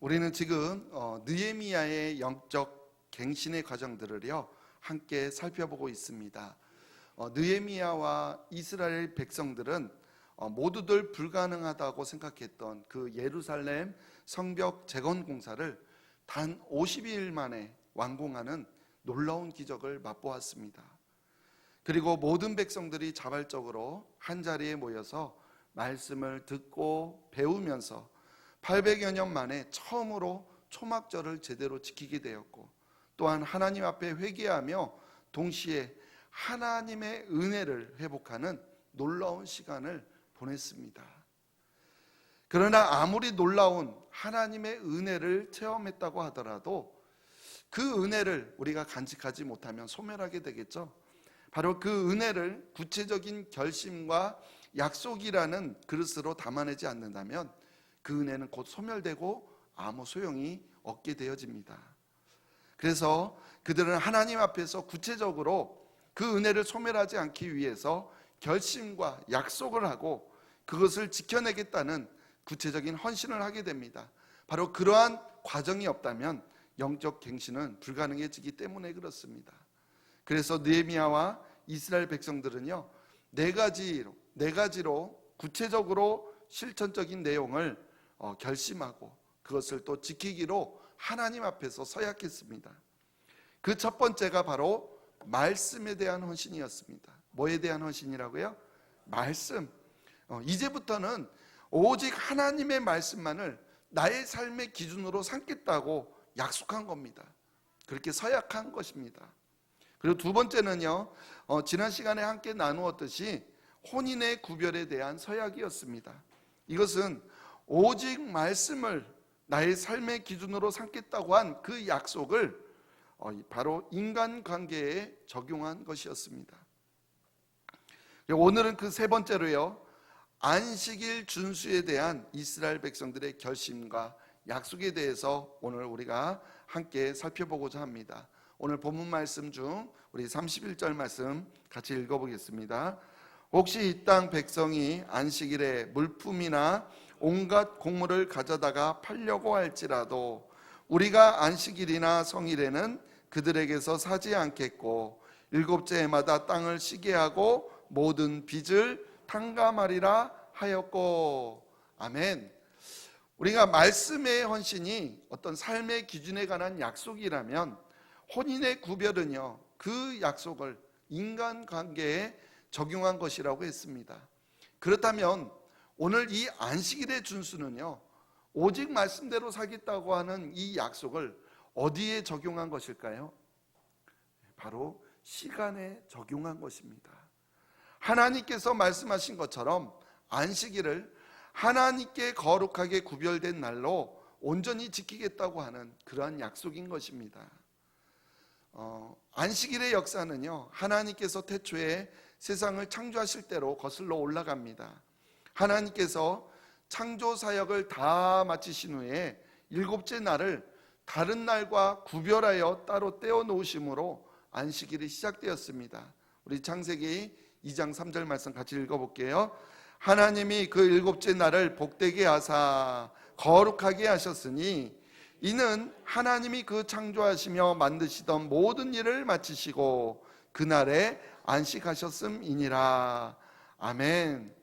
우리는 지금 어, 느헤미야의 영적 갱신의 과정들을요 함께 살펴보고 있습니다. 어, 느헤미야와 이스라엘 백성들은 어, 모두들 불가능하다고 생각했던 그 예루살렘 성벽 재건 공사를 단 52일 만에 완공하는 놀라운 기적을 맛보았습니다. 그리고 모든 백성들이 자발적으로 한 자리에 모여서 말씀을 듣고 배우면서 800여 년 만에 처음으로 초막절을 제대로 지키게 되었고 또한 하나님 앞에 회개하며 동시에 하나님의 은혜를 회복하는 놀라운 시간을 보냈습니다. 그러나 아무리 놀라운 하나님의 은혜를 체험했다고 하더라도 그 은혜를 우리가 간직하지 못하면 소멸하게 되겠죠. 바로 그 은혜를 구체적인 결심과 약속이라는 그릇으로 담아내지 않는다면 그 은혜는 곧 소멸되고 아무 소용이 없게 되어집니다. 그래서 그들은 하나님 앞에서 구체적으로 그 은혜를 소멸하지 않기 위해서 결심과 약속을 하고 그것을 지켜내겠다는 구체적인 헌신을 하게 됩니다. 바로 그러한 과정이 없다면 영적 갱신은 불가능해지기 때문에 그렇습니다. 그래서 느헤미야와 이스라엘 백성들은요 네 가지로 네 가지로 구체적으로 실천적인 내용을 어, 결심하고 그것을 또 지키기로 하나님 앞에서 서약했습니다. 그 첫 번째가 바로 말씀에 대한 헌신이었습니다. 뭐에 대한 헌신이라고요? 말씀. 어, 이제부터는 오직 하나님의 말씀만을 나의 삶의 기준으로 삼겠다고 약속한 겁니다. 그렇게 서약한 것입니다. 그리고 두 번째는요, 어, 지난 시간에 함께 나누었듯이 혼인의 구별에 대한 서약이었습니다. 이것은 오직 말씀을 나의 삶의 기준으로 삼겠다고 한 그 약속을 어, 바로 인간 관계에 적용한 것이었습니다. 오늘은 그 세 번째로요, 안식일 준수에 대한 이스라엘 백성들의 결심과 약속에 대해서 오늘 우리가 함께 살펴보고자 합니다. 오늘 본문 말씀 중 우리 31절 말씀 같이 읽어보겠습니다. 혹시 이 땅 백성이 안식일에 물품이나 온갖 곡물을 가져다가 팔려고 할지라도 우리가 안식일이나 성일에는 그들에게서 사지 않겠고 일곱째 해마다 땅을 쉬게 하고 모든 빚을 탕감하리라 하였고 아멘. 우리가 말씀의 헌신이 어떤 삶의 기준에 관한 약속이라면 혼인의 구별은요 그 약속을 인간 관계에 적용한 것이라고 했습니다. 그렇다면 오늘 이 안식일의 준수는요 오직 말씀대로 사겠다고 하는 이 약속을 어디에 적용한 것일까요? 바로 시간에 적용한 것입니다. 하나님께서 말씀하신 것처럼 안식일을 하나님께 거룩하게 구별된 날로 온전히 지키겠다고 하는 그러한 약속인 것입니다. 어, 안식일의 역사는요, 하나님께서 태초에 세상을 창조하실 때로 거슬러 올라갑니다. 하나님께서 창조 사역을 다 마치신 후에 일곱째 날을 다른 날과 구별하여 따로 떼어 놓으심으로 안식일이 시작되었습니다. 우리 창세기 2장 3절 말씀 같이 읽어 볼게요. 하나님이 그 일곱째 날을 복되게 하사 거룩하게 하셨으니 이는 하나님이 그 창조하시며 만드시던 모든 일을 마치시고 그날에 안식하셨음이니라. 아멘.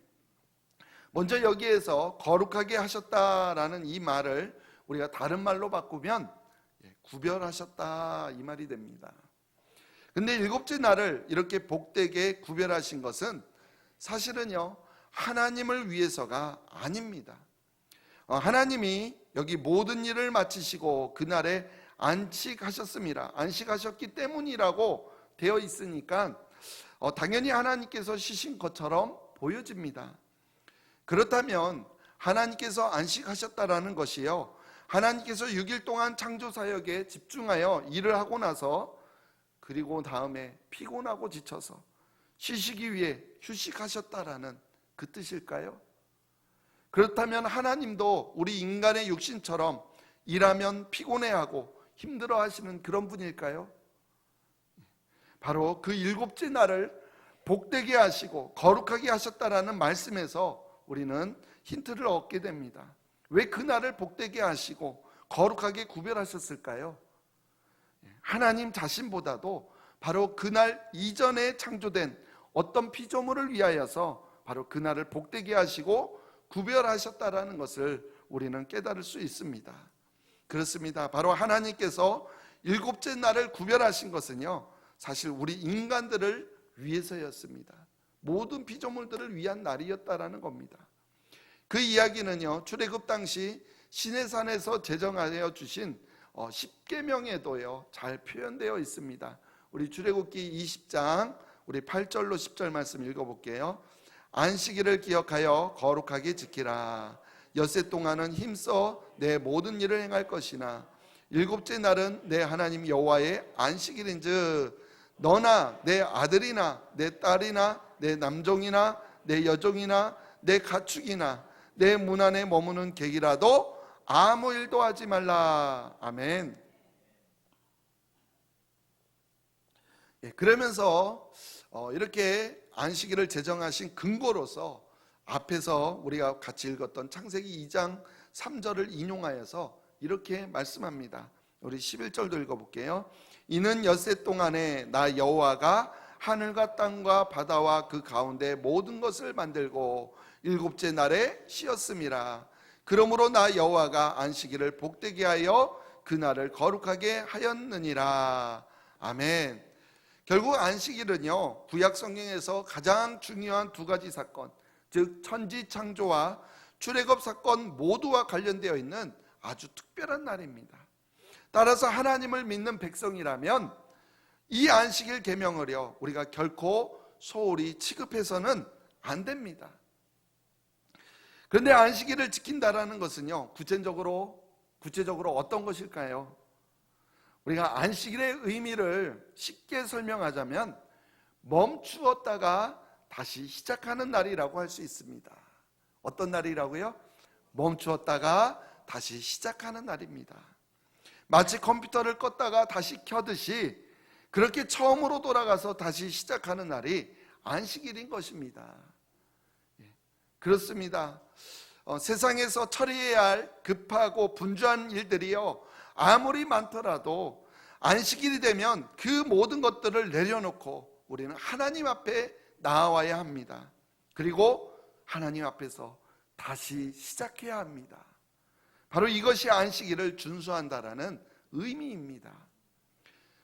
먼저 여기에서 거룩하게 하셨다라는 이 말을 우리가 다른 말로 바꾸면 예, 구별하셨다 이 말이 됩니다. 근데 일곱째 날을 이렇게 복되게 구별하신 것은 사실은요 하나님을 위해서가 아닙니다. 어, 하나님이 여기 모든 일을 마치시고 그날에 안식하셨습니다. 안식하셨기 때문이라고 되어 있으니까 어, 당연히 하나님께서 쉬신 것처럼 보여집니다. 그렇다면 하나님께서 안식하셨다라는 것이요. 하나님께서 6일 동안 창조 사역에 집중하여 일을 하고 나서 그리고 다음에 피곤하고 지쳐서 쉬시기 위해 휴식하셨다라는 그 뜻일까요? 그렇다면 하나님도 우리 인간의 육신처럼 일하면 피곤해하고 힘들어 하시는 그런 분일까요? 바로 그 일곱째 날을 복되게 하시고 거룩하게 하셨다라는 말씀에서 우리는 힌트를 얻게 됩니다. 왜 그날을 복되게 하시고 거룩하게 구별하셨을까요? 하나님 자신보다도 바로 그날 이전에 창조된 어떤 피조물을 위하여서 바로 그날을 복되게 하시고 구별하셨다라는 것을 우리는 깨달을 수 있습니다. 그렇습니다. 바로 하나님께서 일곱째 날을 구별하신 것은요, 사실 우리 인간들을 위해서였습니다. 모든 피조물들을 위한 날이었다라는 겁니다. 그 이야기는요, 출애굽 당시 시내산에서 제정하여 주신 어, 10계명에도요 잘 표현되어 있습니다. 우리 출애굽기 20장 우리 8절로 10절 말씀 읽어 볼게요. 안식일을 기억하여 거룩하게 지키라. 엿새 동안은 힘써 내 모든 일을 행할 것이나 일곱째 날은 내 하나님 여호와의 안식일인즉 너나 내 아들이나 내 딸이나 내 남종이나 내 여종이나 내 가축이나 내 문 안에 머무는 객이라도 아무 일도 하지 말라. 아멘. 예, 그러면서 어, 이렇게 안식일을 제정하신 근거로서 앞에서 우리가 같이 읽었던 창세기 2장 3절을 인용하여서 이렇게 말씀합니다. 우리 11절도 읽어볼게요. 이는 엿새 동안에 나 여호와가 하늘과 땅과 바다와 그 가운데 모든 것을 만들고 일곱째 날에 쉬었음이라. 그러므로 나 여호와가 안식일을 복되게 하여 그 날을 거룩하게 하였느니라. 아멘. 결국 안식일은요 구약 성경에서 가장 중요한 두 가지 사건, 즉 천지 창조와 출애굽 사건 모두와 관련되어 있는 아주 특별한 날입니다. 따라서 하나님을 믿는 백성이라면 이 안식일 계명을요 우리가 결코 소홀히 취급해서는 안 됩니다. 그런데 안식일을 지킨다라는 것은요 구체적으로 구체적으로 어떤 것일까요? 우리가 안식일의 의미를 쉽게 설명하자면 멈추었다가 다시 시작하는 날이라고 할 수 있습니다. 어떤 날이라고요? 멈추었다가 다시 시작하는 날입니다. 마치 컴퓨터를 껐다가 다시 켜듯이 그렇게 처음으로 돌아가서 다시 시작하는 날이 안식일인 것입니다. 예, 그렇습니다. 어, 세상에서 처리해야 할 급하고 분주한 일들이요. 아무리 많더라도 안식일이 되면 그 모든 것들을 내려놓고 우리는 하나님 앞에 나와야 합니다. 그리고 하나님 앞에서 다시 시작해야 합니다. 바로 이것이 안식일을 준수한다라는 의미입니다.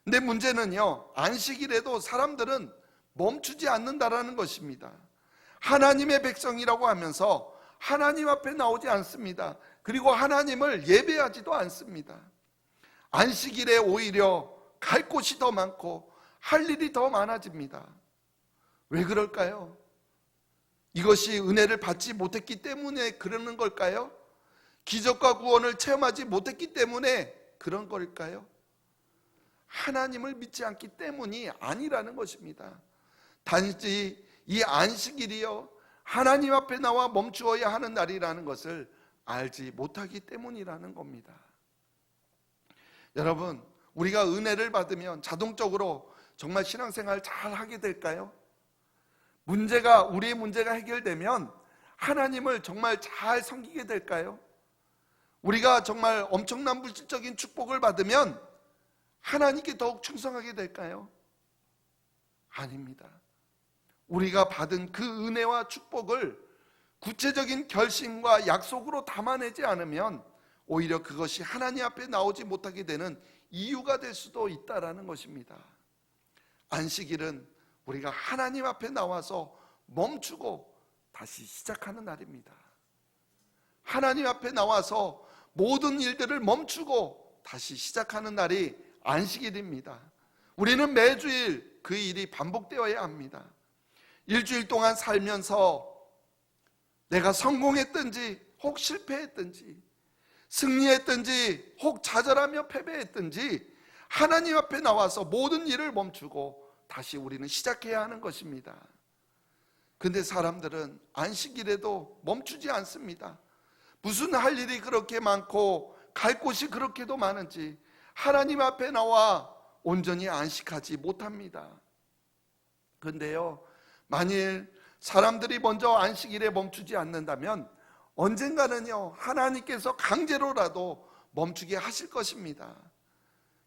근데 문제는요, 안식일에도 사람들은 멈추지 않는다라는 것입니다. 하나님의 백성이라고 하면서 하나님 앞에 나오지 않습니다. 그리고 하나님을 예배하지도 않습니다. 안식일에 오히려 갈 곳이 더 많고 할 일이 더 많아집니다. 왜 그럴까요? 이것이 은혜를 받지 못했기 때문에 그러는 걸까요? 기적과 구원을 체험하지 못했기 때문에 그런 걸까요? 하나님을 믿지 않기 때문이 아니라는 것입니다. 단지 이 안식일이요. 하나님 앞에 나와 멈추어야 하는 날이라는 것을 알지 못하기 때문이라는 겁니다. 여러분, 우리가 은혜를 받으면 자동적으로 정말 신앙생활 잘 하게 될까요? 문제가, 우리의 문제가 해결되면 하나님을 정말 잘 섬기게 될까요? 우리가 정말 엄청난 물질적인 축복을 받으면 하나님께 더욱 충성하게 될까요? 아닙니다. 우리가 받은 그 은혜와 축복을 구체적인 결심과 약속으로 담아내지 않으면 오히려 그것이 하나님 앞에 나오지 못하게 되는 이유가 될 수도 있다라는 것입니다. 안식일은 우리가 하나님 앞에 나와서 멈추고 다시 시작하는 날입니다. 하나님 앞에 나와서 모든 일들을 멈추고 다시 시작하는 날이 안식일입니다. 우리는 매주일 그 일이 반복되어야 합니다. 일주일 동안 살면서 내가 성공했든지 혹 실패했든지 승리했든지 혹 좌절하며 패배했든지 하나님 앞에 나와서 모든 일을 멈추고 다시 우리는 시작해야 하는 것입니다. 근데 사람들은 안식일에도 멈추지 않습니다. 무슨 할 일이 그렇게 많고 갈 곳이 그렇게도 많은지 하나님 앞에 나와 온전히 안식하지 못합니다. 근데요, 만일 사람들이 먼저 안식일에 멈추지 않는다면 언젠가는요, 하나님께서 강제로라도 멈추게 하실 것입니다.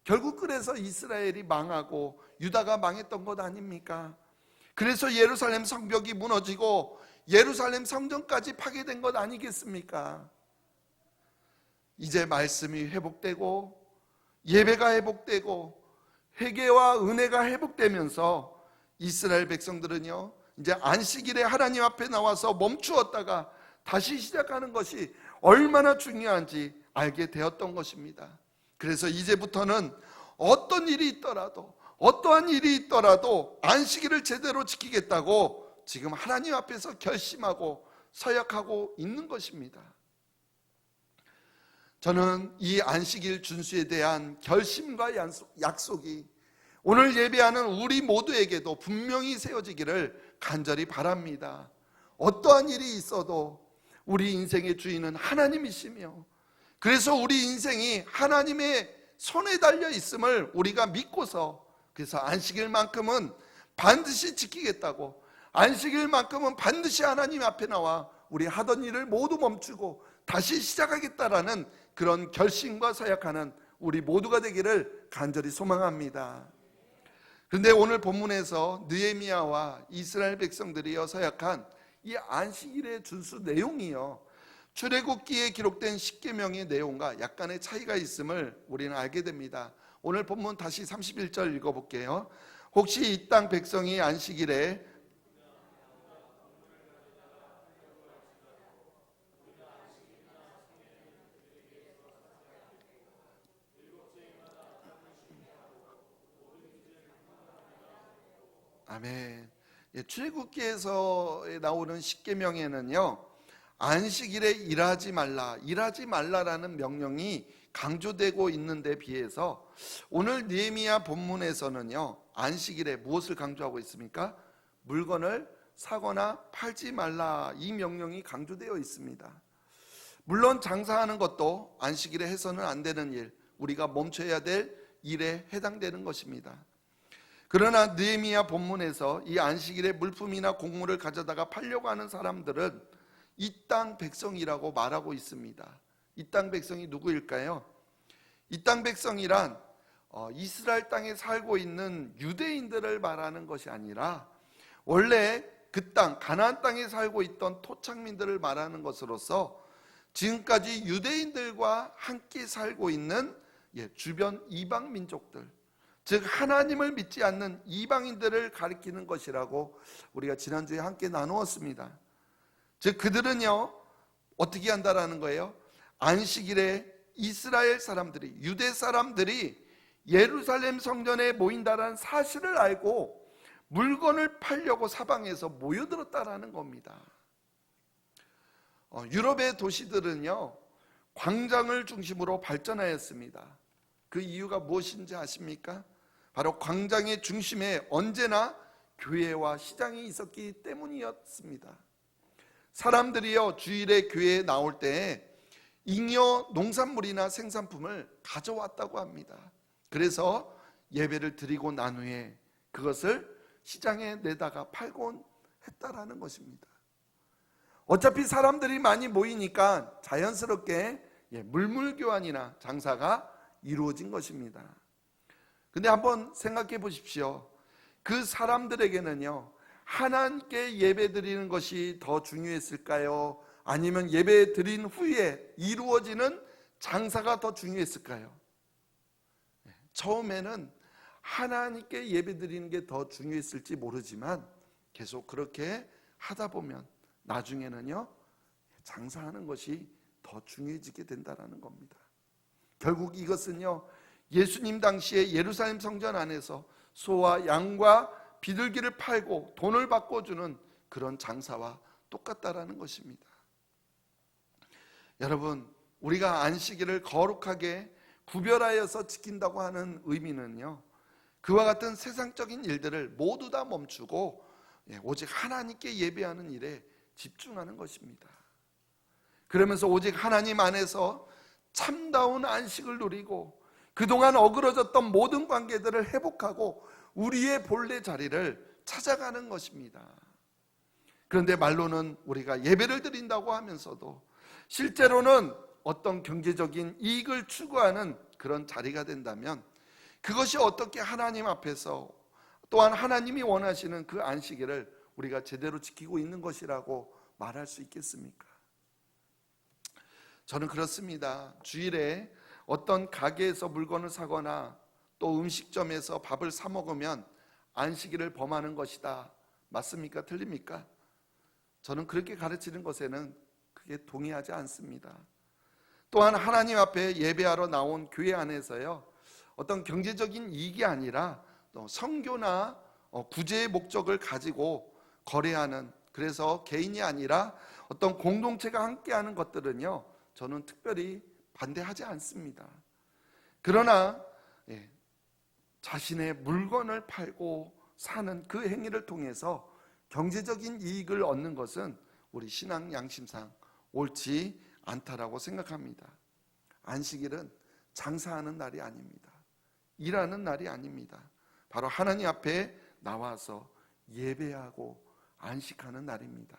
결국 그래서 이스라엘이 망하고 유다가 망했던 것 아닙니까? 그래서 예루살렘 성벽이 무너지고 예루살렘 성전까지 파괴된 것 아니겠습니까? 이제 말씀이 회복되고 예배가 회복되고 회개와 은혜가 회복되면서 이스라엘 백성들은요 이제 안식일에 하나님 앞에 나와서 멈추었다가 다시 시작하는 것이 얼마나 중요한지 알게 되었던 것입니다. 그래서 이제부터는 어떤 일이 있더라도 어떠한 일이 있더라도 안식일을 제대로 지키겠다고 지금 하나님 앞에서 결심하고 서약하고 있는 것입니다. 저는 이 안식일 준수에 대한 결심과 약속이 오늘 예배하는 우리 모두에게도 분명히 세워지기를 간절히 바랍니다. 어떠한 일이 있어도 우리 인생의 주인은 하나님이시며 그래서 우리 인생이 하나님의 손에 달려 있음을 우리가 믿고서 그래서 안식일만큼은 반드시 지키겠다고 안식일만큼은 반드시 하나님 앞에 나와 우리 하던 일을 모두 멈추고 다시 시작하겠다라는 그런 결심과 서약하는 우리 모두가 되기를 간절히 소망합니다. 그런데 오늘 본문에서 느헤미야와 이스라엘 백성들이여 서약한 이 안식일의 준수 내용이요. 출애굽기에 기록된 십계명의 내용과 약간의 차이가 있음을 우리는 알게 됩니다. 오늘 본문 다시 31절 읽어 볼게요. 혹시 이 땅 백성이 안식일에 아멘. 예, 출애굽기에서 나오는 십계명에는요. 안식일에 일하지 말라, 일하지 말라라는 명령이 강조되고 있는데 비해서 오늘 느헤미야 본문에서는요. 안식일에 무엇을 강조하고 있습니까? 물건을 사거나 팔지 말라 이 명령이 강조되어 있습니다. 물론 장사하는 것도 안식일에 해서는 안 되는 일, 우리가 멈춰야 될 일에 해당되는 것입니다. 그러나 느헤미야 본문에서 이 안식일에 물품이나 곡물을 가져다가 팔려고 하는 사람들은 이 땅 백성이라고 말하고 있습니다. 이 땅 백성이 누구일까요? 이 땅 백성이란 어, 이스라엘 땅에 살고 있는 유대인들을 말하는 것이 아니라 원래 그 땅, 가나안 땅에 살고 있던 토착민들을 말하는 것으로서 지금까지 유대인들과 함께 살고 있는 예, 주변 이방 민족들, 즉 하나님을 믿지 않는 이방인들을 가리키는 것이라고 우리가 지난주에 함께 나누었습니다. 즉 그들은요 어떻게 한다라는 거예요? 안식일에 이스라엘 사람들이 유대 사람들이 예루살렘 성전에 모인다라는 사실을 알고 물건을 팔려고 사방에서 모여들었다라는 겁니다. 어, 유럽의 도시들은요 광장을 중심으로 발전하였습니다. 그 이유가 무엇인지 아십니까? 바로 광장의 중심에 언제나 교회와 시장이 있었기 때문이었습니다. 사람들이요 주일에 교회에 나올 때 잉여 농산물이나 생산품을 가져왔다고 합니다. 그래서 예배를 드리고 난 후에 그것을 시장에 내다가 팔곤 했다라는 것입니다. 어차피 사람들이 많이 모이니까 자연스럽게 예, 물물 교환이나 장사가 이루어진 것입니다. 근데 한번 생각해 보십시오. 그 사람들에게는요, 하나님께 예배 드리는 것이 더 중요했을까요? 아니면 예배 드린 후에 이루어지는 장사가 더 중요했을까요? 네, 처음에는 하나님께 예배 드리는 게 더 중요했을지 모르지만 계속 그렇게 하다 보면 나중에는요, 장사하는 것이 더 중요해지게 된다는 겁니다. 결국 이것은요, 예수님 당시에 예루살렘 성전 안에서 소와 양과 비둘기를 팔고 돈을 바꿔주는 그런 장사와 똑같다라는 것입니다. 여러분, 우리가 안식일을 거룩하게 구별하여서 지킨다고 하는 의미는요, 그와 같은 세상적인 일들을 모두 다 멈추고 예, 오직 하나님께 예배하는 일에 집중하는 것입니다. 그러면서 오직 하나님 안에서 참다운 안식을 누리고 그동안 어그러졌던 모든 관계들을 회복하고 우리의 본래 자리를 찾아가는 것입니다. 그런데 말로는 우리가 예배를 드린다고 하면서도 실제로는 어떤 경제적인 이익을 추구하는 그런 자리가 된다면 그것이 어떻게 하나님 앞에서 또한 하나님이 원하시는 그 안식일을 우리가 제대로 지키고 있는 것이라고 말할 수 있겠습니까? 저는 그렇습니다. 주일에 어떤 가게에서 물건을 사거나 또 음식점에서 밥을 사 먹으면 안식일을 범하는 것이다. 맞습니까? 틀립니까? 저는 그렇게 가르치는 것에는 크게 동의하지 않습니다. 또한 하나님 앞에 예배하러 나온 교회 안에서요. 어떤 경제적인 이익이 아니라 또 성교나 어, 구제의 목적을 가지고 거래하는 그래서 개인이 아니라 어떤 공동체가 함께하는 것들은요. 저는 특별히 반대하지 않습니다. 그러나 예, 자신의 물건을 팔고 사는 그 행위를 통해서 경제적인 이익을 얻는 것은 우리 신앙 양심상 옳지 않다라고 생각합니다. 안식일은 장사하는 날이 아닙니다. 일하는 날이 아닙니다. 바로 하나님 앞에 나와서 예배하고 안식하는 날입니다.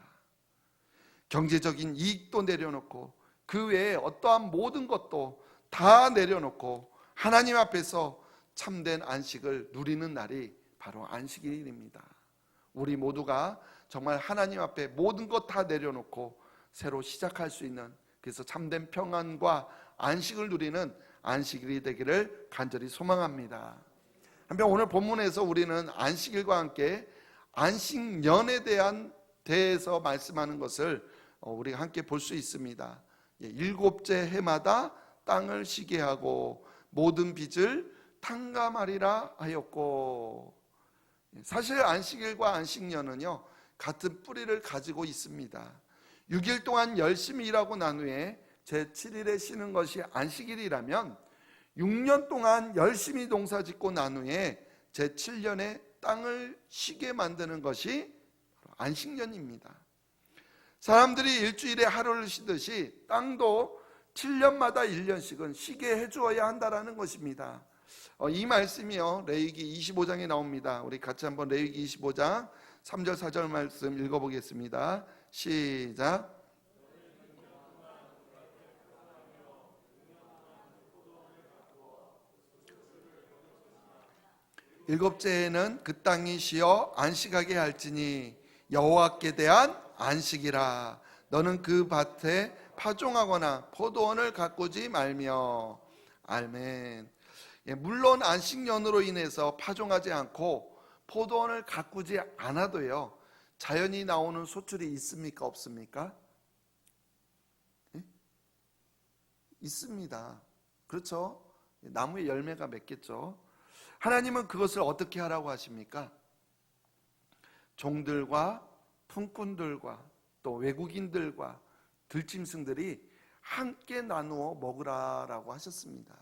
경제적인 이익도 내려놓고 그 외에 어떠한 모든 것도 다 내려놓고 하나님 앞에서 참된 안식을 누리는 날이 바로 안식일입니다. 우리 모두가 정말 하나님 앞에 모든 것 다 내려놓고 새로 시작할 수 있는 그래서 참된 평안과 안식을 누리는 안식일이 되기를 간절히 소망합니다. 한편 오늘 본문에서 우리는 안식일과 함께 안식년에 대한 대해서 말씀하는 것을 어, 우리가 함께 볼 수 있습니다. 예, 일곱째 해마다 땅을 쉬게 하고 모든 빚을 탕감하리라 하였고 예, 사실 안식일과 안식년은요 같은 뿌리를 가지고 있습니다. 6일 동안 열심히 일하고 난 후에 제 7일에 쉬는 것이 안식일이라면 6년 동안 열심히 농사 짓고 난 후에 제 7년에 땅을 쉬게 만드는 것이 안식년입니다. 사람들이 일주일에 하루를 쉬듯이 땅도 7년마다 1년씩은 쉬게 해주어야 한다라는 것입니다. 어, 이 말씀이요 레위기 25장에 나옵니다. 우리 같이 한번 레위기 25장 3절 4절 말씀 읽어보겠습니다. 시작. 일곱째에는 그 땅이 쉬어 안식하게 할지니 여호와께 대한 안식이라 너는 그 밭에 파종하거나 포도원을 가꾸지 말며 아멘. 예, 물론 안식년으로 인해서 파종하지 않고 포도원을 가꾸지 않아도요 자연이 나오는 소출이 있습니까 없습니까? 예? 있습니다. 그렇죠? 나무에 열매가 맺겠죠. 하나님은 그것을 어떻게 하라고 하십니까? 종들과 품꾼들과 또 외국인들과 들짐승들이 함께 나누어 먹으라라고 하셨습니다.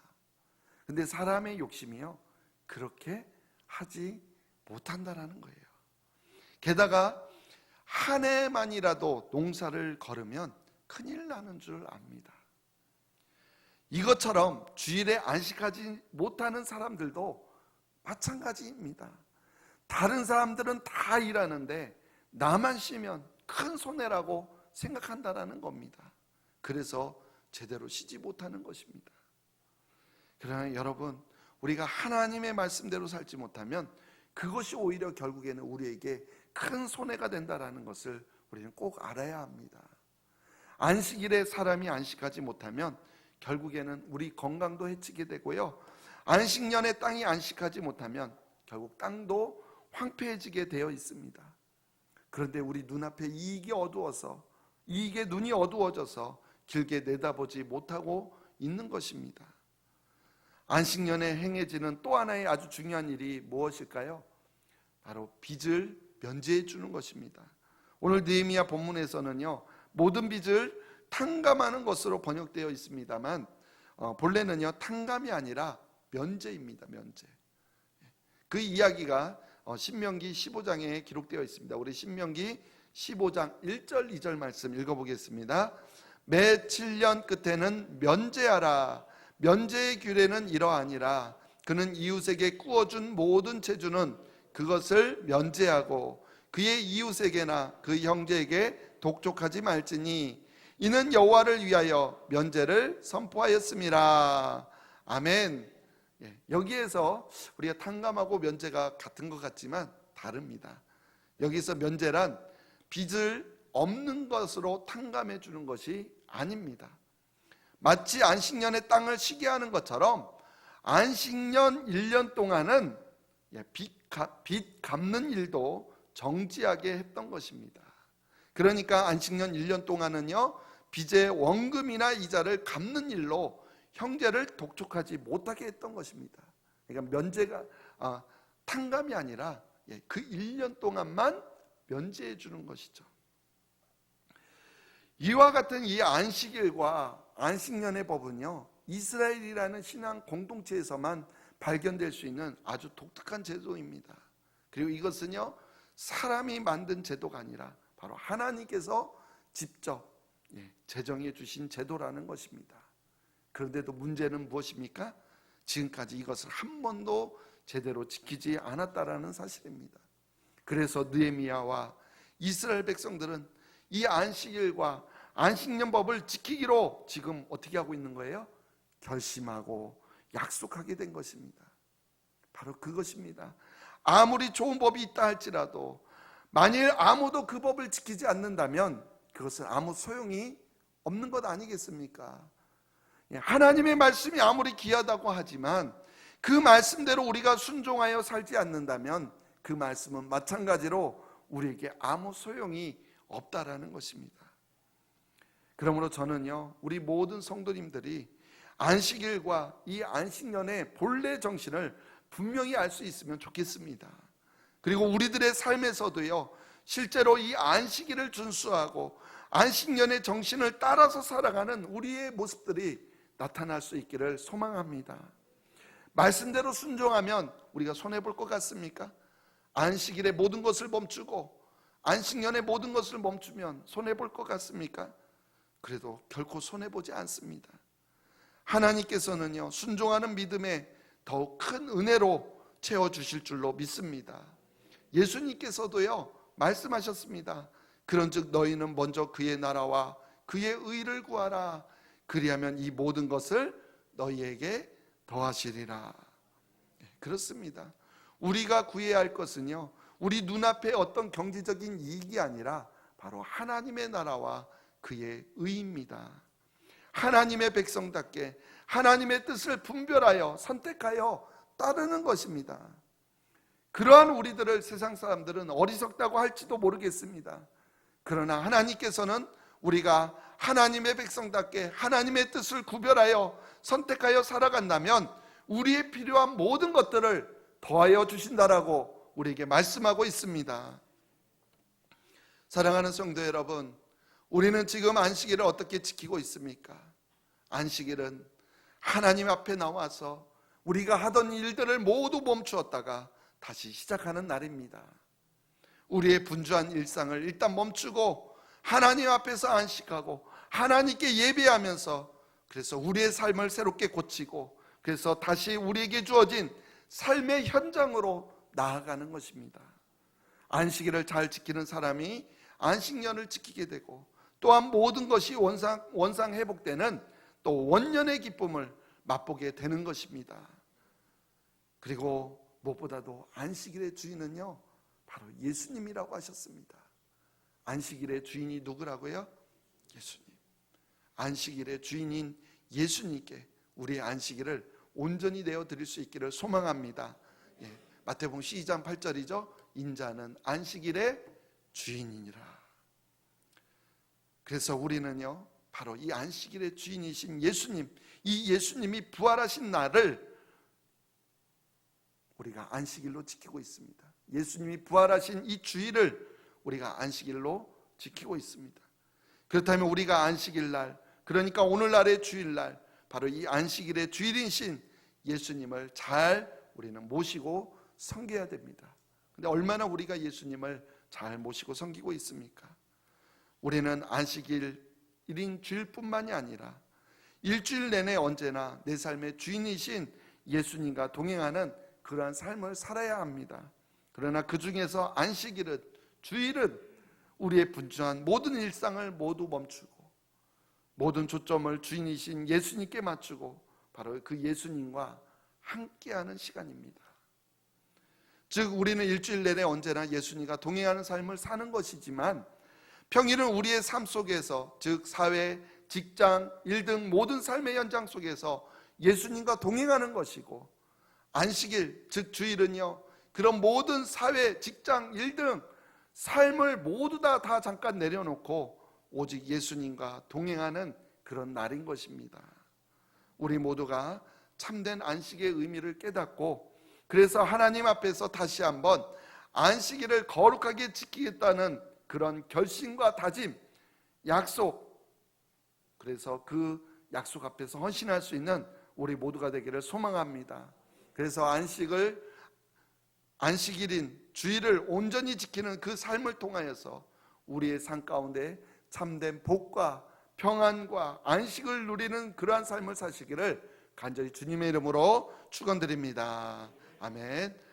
근데 사람의 욕심이요. 그렇게 하지 못한다라는 거예요. 게다가 한 해만이라도 농사를 걸으면 큰일 나는 줄 압니다. 이것처럼 주일에 안식하지 못하는 사람들도 마찬가지입니다. 다른 사람들은 다 일하는데 나만 쉬면 큰 손해라고 생각한다라는 겁니다. 그래서 제대로 쉬지 못하는 것입니다. 그러나 여러분, 우리가 하나님의 말씀대로 살지 못하면 그것이 오히려 결국에는 우리에게 큰 손해가 된다라는 것을 우리는 꼭 알아야 합니다. 안식일에 사람이 안식하지 못하면 결국에는 우리 건강도 해치게 되고요. 안식년에 땅이 안식하지 못하면 결국 땅도 황폐해지게 되어 있습니다. 그런데 우리 눈앞에 이익이 어두워서 이익에 눈이 어두워져서 길게 내다보지 못하고 있는 것입니다. 안식년에 행해지는 또 하나의 아주 중요한 일이 무엇일까요? 바로 빚을 면제해 주는 것입니다. 오늘 느헤미야 본문에서는요 모든 빚을 탕감하는 것으로 번역되어 있습니다만 어, 본래는요 탕감이 아니라 면제입니다. 면제. 그 이야기가 어, 신명기 15장에 기록되어 있습니다. 우리 신명기 15장 1절 2절 말씀 읽어보겠습니다. 매 7년 끝에는 면제하라. 면제의 규례는 이러하니라. 그는 이웃에게 꾸어준 모든 재주는 그것을 면제하고 그의 이웃에게나 그 형제에게 독촉하지 말지니 이는 여호와를 위하여 면제를 선포하였습니다. 아멘. 예, 여기에서 우리가 탕감하고 면제가 같은 것 같지만 다릅니다. 여기서 면제란 빚을 없는 것으로 탕감해 주는 것이 아닙니다. 마치 안식년의 땅을 쉬게 하는 것처럼 안식년 1년 동안은 예, 빚 갚는 일도 정지하게 했던 것입니다. 그러니까 안식년 1년 동안은요, 빚의 원금이나 이자를 갚는 일로 형제를 독촉하지 못하게 했던 것입니다. 그러니까 면제가 아, 탕감이 아니라 예, 그 1년 동안만 면제해 주는 것이죠. 이와 같은 이 안식일과 안식년의 법은요, 이스라엘이라는 신앙 공동체에서만 발견될 수 있는 아주 독특한 제도입니다. 그리고 이것은요, 사람이 만든 제도가 아니라 바로 하나님께서 직접 예, 제정해 주신 제도라는 것입니다. 그런데도 문제는 무엇입니까? 지금까지 이것을 한 번도 제대로 지키지 않았다라는 사실입니다. 그래서 느헤미야와 이스라엘 백성들은 이 안식일과 안식년법을 지키기로 지금 어떻게 하고 있는 거예요? 결심하고 약속하게 된 것입니다. 바로 그것입니다. 아무리 좋은 법이 있다 할지라도 만일 아무도 그 법을 지키지 않는다면 그것은 아무 소용이 없는 것 아니겠습니까? 예, 하나님의 말씀이 아무리 귀하다고 하지만 그 말씀대로 우리가 순종하여 살지 않는다면 그 말씀은 마찬가지로 우리에게 아무 소용이 없다라는 것입니다. 그러므로 저는요, 우리 모든 성도님들이 안식일과 이 안식년의 본래 정신을 분명히 알 수 있으면 좋겠습니다. 그리고 우리들의 삶에서도요, 실제로 이 안식일을 준수하고 안식년의 정신을 따라서 살아가는 우리의 모습들이 나타날 수 있기를 소망합니다. 말씀대로 순종하면 우리가 손해 볼 것 같습니까? 안식일에 모든 것을 멈추고 안식년에 모든 것을 멈추면 손해 볼 것 같습니까? 그래도 결코 손해 보지 않습니다. 하나님께서는요 순종하는 믿음에 더욱 큰 은혜로 채워 주실 줄로 믿습니다. 예수님께서도요 말씀하셨습니다. 그런즉 너희는 먼저 그의 나라와 그의 의를 구하라. 그리하면 이 모든 것을 너희에게 더하시리라. 네, 그렇습니다. 우리가 구해야 할 것은요, 우리 눈앞에 어떤 경제적인 이익이 아니라 바로 하나님의 나라와 그의 의입니다. 하나님의 백성답게 하나님의 뜻을 분별하여 선택하여 따르는 것입니다. 그러한 우리들을 세상 사람들은 어리석다고 할지도 모르겠습니다. 그러나 하나님께서는 우리가 하나님의 백성답게 하나님의 뜻을 구별하여 선택하여 살아간다면 우리의 필요한 모든 것들을 더하여 주신다라고 우리에게 말씀하고 있습니다. 사랑하는 성도 여러분, 우리는 지금 안식일을 어떻게 지키고 있습니까? 안식일은 하나님 앞에 나와서 우리가 하던 일들을 모두 멈추었다가 다시 시작하는 날입니다. 우리의 분주한 일상을 일단 멈추고 하나님 앞에서 안식하고 하나님께 예배하면서 그래서 우리의 삶을 새롭게 고치고 그래서 다시 우리에게 주어진 삶의 현장으로 나아가는 것입니다. 안식일을 잘 지키는 사람이 안식년을 지키게 되고 또한 모든 것이 원상, 원상 회복되는 또 원년의 기쁨을 맛보게 되는 것입니다. 그리고 무엇보다도 안식일의 주인은요, 바로 예수님이라고 하셨습니다. 안식일의 주인이 누구라고요? 예수님. 안식일의 주인인 예수님께 우리의 안식일을 온전히 내어 드릴 수 있기를 소망합니다. 예, 마태복음 12장 8절이죠. 인자는 안식일의 주인이니라. 그래서 우리는요, 바로 이 안식일의 주인이신 예수님, 이 예수님이 부활하신 날을 우리가 안식일로 지키고 있습니다. 예수님이 부활하신 이 주일을 우리가 안식일로 지키고 있습니다. 그렇다면 우리가 안식일 날, 그러니까 오늘날의 주일날, 바로 이 안식일의 주일이신 예수님을 잘 우리는 모시고 섬겨야 됩니다. 근데 얼마나 우리가 예수님을 잘 모시고 섬기고 있습니까? 우리는 안식일 1인 주일뿐만이 아니라 일주일 내내 언제나 내 삶의 주인이신 예수님과 동행하는 그러한 삶을 살아야 합니다. 그러나 그 중에서 안식일은 주일은 우리의 분주한 모든 일상을 모두 멈추고 모든 초점을 주인이신 예수님께 맞추고 바로 그 예수님과 함께하는 시간입니다. 즉 우리는 일주일 내내 언제나 예수님과 동행하는 삶을 사는 것이지만 평일은 우리의 삶 속에서 즉 사회, 직장, 일 등 모든 삶의 현장 속에서 예수님과 동행하는 것이고 안식일 즉 주일은요 그런 모든 사회, 직장, 일 등 삶을 모두 다, 다 잠깐 내려놓고 오직 예수님과 동행하는 그런 날인 것입니다. 우리 모두가 참된 안식의 의미를 깨닫고 그래서 하나님 앞에서 다시 한번 안식일을 거룩하게 지키겠다는 그런 결심과 다짐, 약속 그래서 그 약속 앞에서 헌신할 수 있는 우리 모두가 되기를 소망합니다. 그래서 안식을 안식일인 주일을 온전히 지키는 그 삶을 통하여서 우리의 삶 가운데 참된 복과 평안과 안식을 누리는 그러한 삶을 사시기를 간절히 주님의 이름으로 축원드립니다. 아멘.